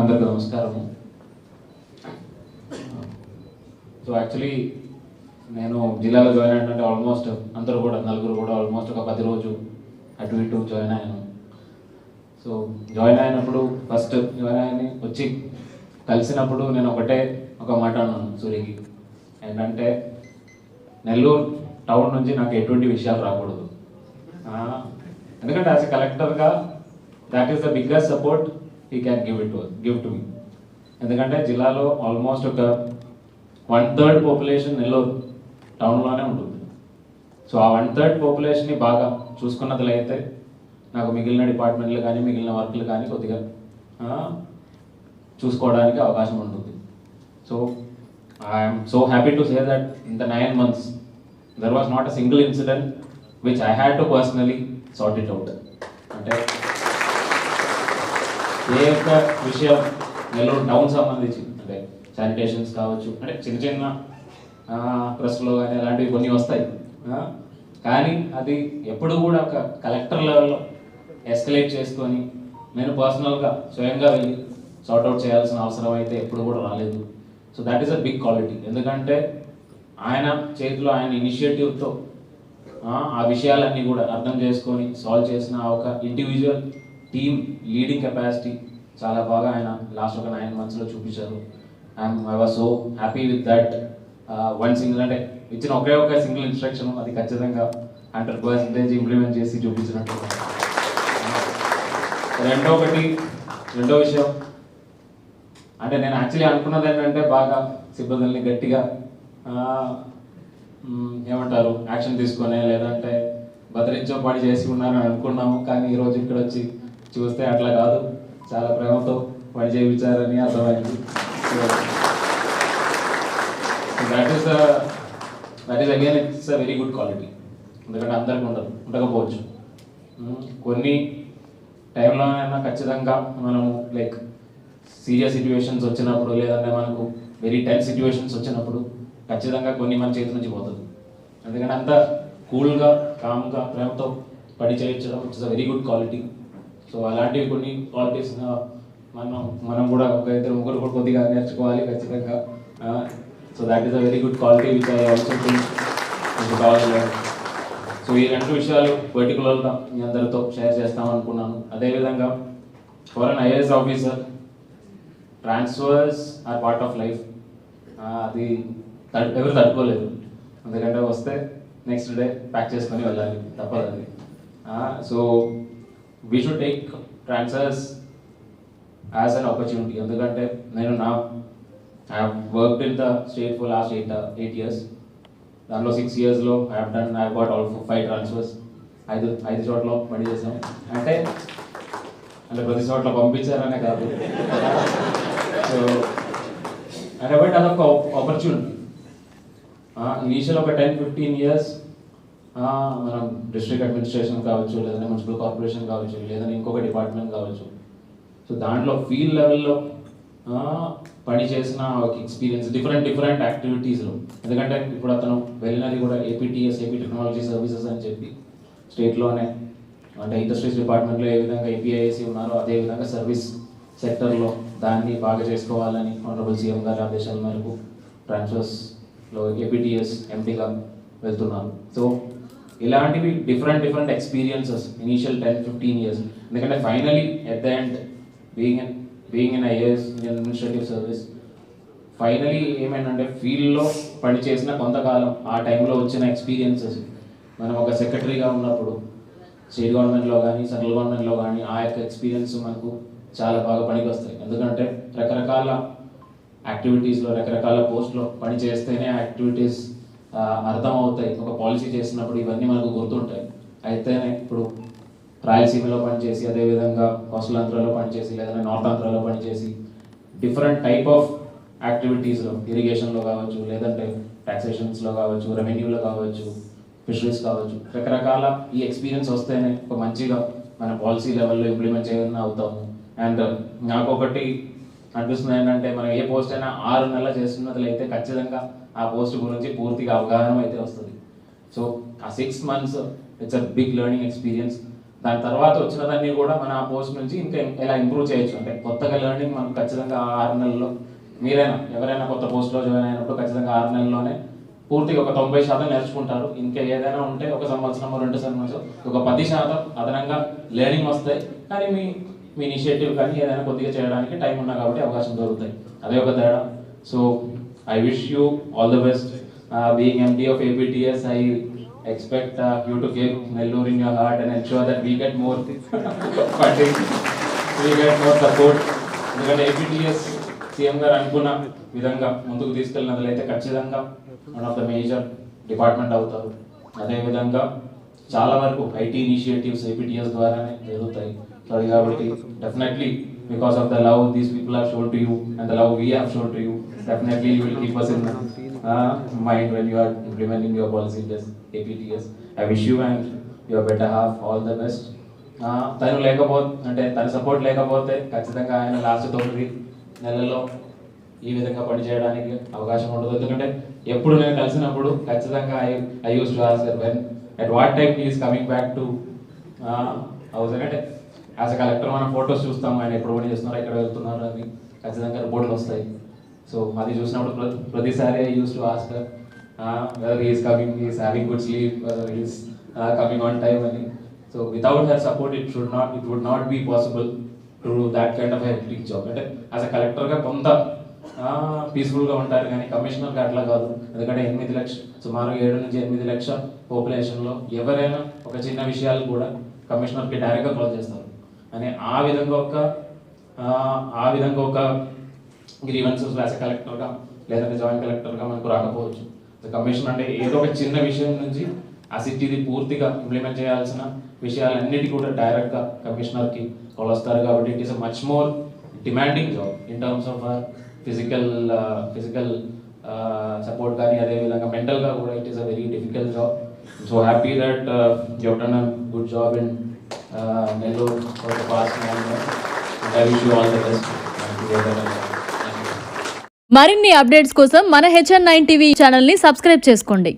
అందరికీ నమస్కారము. So actually నేను జిల్లాలో జాయిన్ అయినట్టు ఆల్మోస్ట్ అందరూ కూడా నలుగురు కూడా ఆల్మోస్ట్ ఒక పది రోజు అటు ఇటు జాయిన్ అయ్యాను. సో జాయిన్ అయినప్పుడు ఫస్ట్ జాయిన్ అయ్యి వచ్చి కలిసినప్పుడు నేను ఒకటే ఒక మాట అన్నాను సూర్యకి. ఏంటంటే నెల్లూరు టౌన్ నుంచి నాకు ఎటువంటి విషయాలు రాకూడదు. ఎందుకంటే యాజ్ ఎ కలెక్టర్గా that is the biggest support I can give it give to me ఎందుకంటే జిల్లాలో ఆల్మోస్ట్ ఒక వన్ థర్డ్ పాపులేషన్ నెల్లూరు టౌన్లోనే ఉంటుంది. సో ఆ వన్ థర్డ్ పాపులేషన్ని బాగా చూసుకున్నట్లయితే నాకు మిగిలిన డిపార్ట్మెంట్లు కానీ మిగిలిన వర్క్లు కానీ కొద్దిగా చూసుకోవడానికి అవకాశం ఉంటుంది. So I'm so happy to say that in the nine months there was not a single incident which I had to personally sort it out అంటే ఏ యొక్క విషయం నెల్లూరు టౌన్ సంబంధించి అంటే శానిటేషన్స్ కావచ్చు అంటే చిన్న చిన్న ప్రెస్లో కానీ అలాంటివి కొన్ని వస్తాయి. కానీ అది ఎప్పుడు కూడా ఒక కలెక్టర్ లెవెల్లో ఎస్కలేట్ చేసుకొని నేను పర్సనల్గా స్వయంగా వెళ్ళి సార్ట్అవుట్ చేయాల్సిన అవసరం అయితే ఎప్పుడు కూడా రాలేదు. So that is a big quality ఎందుకంటే ఆయన చేతిలో ఆయన ఇనిషియేటివ్తో ఆ విషయాలన్నీ కూడా అర్థం చేసుకొని సాల్వ్ చేసిన ఒక ఇండివిజువల్ టీమ్ లీడింగ్ కెపాసిటీ చాలా బాగా ఆయన లాస్ట్ ఒక నైన్ మంత్స్లో చూపించారు. And I was so happy with that one single అంటే ఇచ్చిన ఒకే ఒక సింగిల్ ఇన్స్ట్రక్షన్ అది ఖచ్చితంగా హండ్రెడ్ పర్సెంటేజ్ ఇంప్లిమెంట్ చేసి చూపించినట్టు. రెండో ఒకటి రెండో విషయం అంటే నేను యాక్చువల్లీ అనుకున్నది ఏంటంటే బాగా సిబ్బందుల్ని గట్టిగా ఏమంటారు యాక్షన్ తీసుకొని లేదంటే బదిరించో పడి చేసి ఉన్నారని అనుకున్నాము. కానీ ఈరోజు ఇక్కడ వచ్చి చూస్తే అట్లా కాదు. చాలా ప్రేమతో పని చేయించారని అర్థమైంది. That is that is again it's a very good quality ఎందుకంటే అందరికీ ఉండదు ఉండకపోవచ్చు. Hmm, కొన్ని టైంలో అయినా ఖచ్చితంగా మనము లైక్ సీరియస్ సిచ్యువేషన్స్ వచ్చినప్పుడు లేదంటే మనకు వెరీ టెన్ సిచ్యువేషన్స్ వచ్చినప్పుడు ఖచ్చితంగా కొన్ని మన చేతి నుంచి పోతుంది. ఎందుకంటే అంత కూల్గా కామ్గా ప్రేమతో పని చేయించడం it's a very good quality so అలాంటివి కొన్ని క్వాలిటీస్ మనం మనం కూడా ఒక ఇద్దరు ముగ్గురు కూడా కొద్దిగా నేర్చుకోవాలి ఖచ్చితంగా. So that is a very good quality which I also so ఈ రెండు విషయాలు పర్టికులర్గా మీ అందరితో షేర్ చేస్తాం అనుకున్నాను. అదేవిధంగా for an IAS officer transfers are part of life అది ఎవరు తట్టుకోలేదు. ఎందుకంటే వస్తే నెక్స్ట్ డే ప్యాక్ చేసుకొని వెళ్ళాలి. తప్పదు so we should take transfers as an opportunity ఎందుకంటే నేను నా I worked in the state for last eight eight years దానిలో సిక్స్ ఇయర్స్లో I have done I got all five transfers ఐదు ఐదు చోట్ల పని చేసాం అంటే అంటే ప్రతి చోట్ల పంపించారనే కాదు. సో అంటే బట్ అదొక ఆపర్చునిటీ ఇనీషియల్ ఒక టెన్ ఫిఫ్టీన్ ఇయర్స్ మనం డిస్ట్రిక్ట్ అడ్మినిస్ట్రేషన్ కావచ్చు లేదంటే మున్సిపల్ కార్పొరేషన్ కావచ్చు లేదంటే ఇంకొక డిపార్ట్మెంట్ కావచ్చు. సో దాంట్లో ఫీల్డ్ లెవెల్లో పని చేసిన ఒక ఎక్స్పీరియన్స్ డిఫరెంట్ డిఫరెంట్ యాక్టివిటీస్లో ఎందుకంటే ఇప్పుడు అతను వెళ్ళినది కూడా ఏపీటీఎస్ ఏపీ టెక్నాలజీ సర్వీసెస్ అని చెప్పి స్టేట్లోనే అంటే ఇండస్ట్రీస్ డిపార్ట్మెంట్లో ఏ విధంగా ఏపీఐఎస్సి ఉన్నారో అదే విధంగా సర్వీస్ సెక్టర్లో దాన్ని బాగా చేసుకోవాలని ఆనరబుల్ సీఎం గారి ఆదేశాల మేరకు ట్రాన్స్ఫర్స్లో ఏపీటీఎస్ ఎంపీగా వెళ్తున్నాను సో ఇలాంటివి different different experiences initial ten fifteen years ఎందుకంటే finally at the end being being in IAS Indian Administrative Service finally ఏమైందంటే ఫీల్డ్లో పనిచేసిన కొంతకాలం ఆ టైంలో వచ్చిన ఎక్స్పీరియన్సెస్ మనం ఒక సెక్రటరీగా ఉన్నప్పుడు స్టేట్ గవర్నమెంట్లో కానీ సెంట్రల్ గవర్నమెంట్లో కానీ ఆ యొక్క ఎక్స్పీరియన్స్ మనకు చాలా బాగా పనికి వస్తాయి ఎందుకంటే రకరకాల యాక్టివిటీస్లో రకరకాల పోస్ట్లో పని చేస్తేనే ఆ యాక్టివిటీస్ అర్థం అవుతాయి ఒక పాలసీ చేసినప్పుడు ఇవన్నీ మనకు గుర్తుంటాయి. అయితేనే ఇప్పుడు రాయలసీమలో పనిచేసి అదేవిధంగా కోస్టల్ పనిచేసి లేదంటే నార్త్ ఆంధ్రలో పనిచేసి డిఫరెంట్ టైప్ ఆఫ్ యాక్టివిటీస్లో ఇరిగేషన్లో కావచ్చు లేదంటే టాక్సేషన్స్లో కావచ్చు రెవెన్యూలో కావచ్చు ఫిషరీస్ కావచ్చు రకరకాల ఈ ఎక్స్పీరియన్స్ వస్తేనే ఒక మంచిగా మన పాలసీ లెవెల్లో ఇంప్లిమెంట్ చేయడం అవుతాము అండ్ నాకు ఒకటి అనిపిస్తుంది ఏంటంటే మనం ఏ పోస్ట్ అయినా ఆరు నెలలు చేస్తున్నట్లయితే ఖచ్చితంగా ఆ పోస్ట్ గురించి పూర్తిగా అవగాహన అయితే వస్తుంది. సో ఆ six months it's a big learning experience దాని తర్వాత వచ్చినదాన్ని కూడా మన ఆ పోస్ట్ నుంచి ఇంకా ఎలా ఇంప్రూవ్ చేయొచ్చు? అంటే కొత్తగా లెర్నింగ్ మనం ఖచ్చితంగా ఆరు నెలల్లో మీరైనా ఎవరైనా కొత్త పోస్ట్లో జాయిన్ అయినప్పుడు ఖచ్చితంగా ఆరు నెలల్లోనే పూర్తిగా ఒక తొంభై శాతం నేర్చుకుంటారు. ఇంకా ఏదైనా ఉంటే ఒక సంవత్సరం రెండు సంవత్సరం ఒక పది శాతం అదనంగా లెర్నింగ్ వస్తాయి. కానీ మీ మీ ఇనిషియేటివ్ కానీ ఏదైనా కొద్దిగా చేయడానికి టైం ఉన్నా కాబట్టి అవకాశం దొరుకుతాయి. అదే ఒక తేడా. So I wish you all the best being MD of APTS I expect you to give Nellore in your heart and ensure that we get more funding we get more support ఎందుకంటే APTS CM గారు అనుకున్న విధంగా ముందుకు తీసుకెళ్ళినట్లయితే ఖచ్చితంగా one of the major department అవుతారు. అదేవిధంగా చాలా వరకు ఐటీ ఇనిషియేటివ్స్ ఏపీటీఎస్ ద్వారానే జరుగుతాయి. కాబట్టి definitely because of the love these people have shown to you and the love we have shown to you definitely you will keep us in mind when you are implementing your policy just APTS I wish you and your better half all the best తను లేకపోతే అంటే తన support లేకపోతే ఖచ్చితంగా ఆయన last తొమ్మిది నెలలో ఈ విధంగా పనిచేయడానికి అవకాశం ఉండదు. ఎందుకంటే ఎప్పుడు నేను కలిసినప్పుడు ఖచ్చితంగా I I use to ask when at what time is coming back to house అంటే యాజ్ అ కలెక్టర్ మనం ఫొటోస్ చూస్తాం ఆయన ఎప్పుడు పని చేస్తున్నారు ఎక్కడ వెళ్తున్నారు అని ఖచ్చితంగా రిపోర్ట్లు వస్తాయి. సో అది చూసినప్పుడు ప్రతి ప్రతిసారి I use to ask whether is coming is having good sleep whether is coming on time అని. So without her support it should not it would not be possible to that kind of helping job అంటే as a కలెక్టర్గా కొంత పీస్ఫుల్గా ఉంటారు కానీ కమిషనర్గా అట్లా కాదు. ఎందుకంటే ఎనిమిది లక్ష సుమారు ఏడు నుంచి ఎనిమిది లక్షల పాపులేషన్లో ఎవరైనా ఒక చిన్న విషయాలు కూడా కమిషనర్కి డైరెక్ట్గా కాల్ చేస్తారు. అని ఆ విధంగా ఒక ఆ, విధంగా ఒక గ్రీవెన్సెస్ యాజ్ కలెక్టర్గా లేదంటే జాయింట్ కలెక్టర్గా మనకు రాకపోవచ్చు. కమిషన్ అంటే ఏదో ఒక చిన్న విషయం నుంచి ఆ సిటీది పూర్తిగా ఇంప్లిమెంట్ చేయాల్సిన విషయాలన్నిటి కూడా డైరెక్ట్గా కమిషనర్కి వాళ్ళు వస్తారు కాబట్టి it is a much more demanding job in terms of physical physical support కానీ అదేవిధంగా మెంటల్గా కూడా it is a very difficult job so happy that you done a good job in Nellore for pass I wish you all the best మరిన్ని updates కోసం మన HN nine TV ఛానల్ని subscribe చేసుకోండి.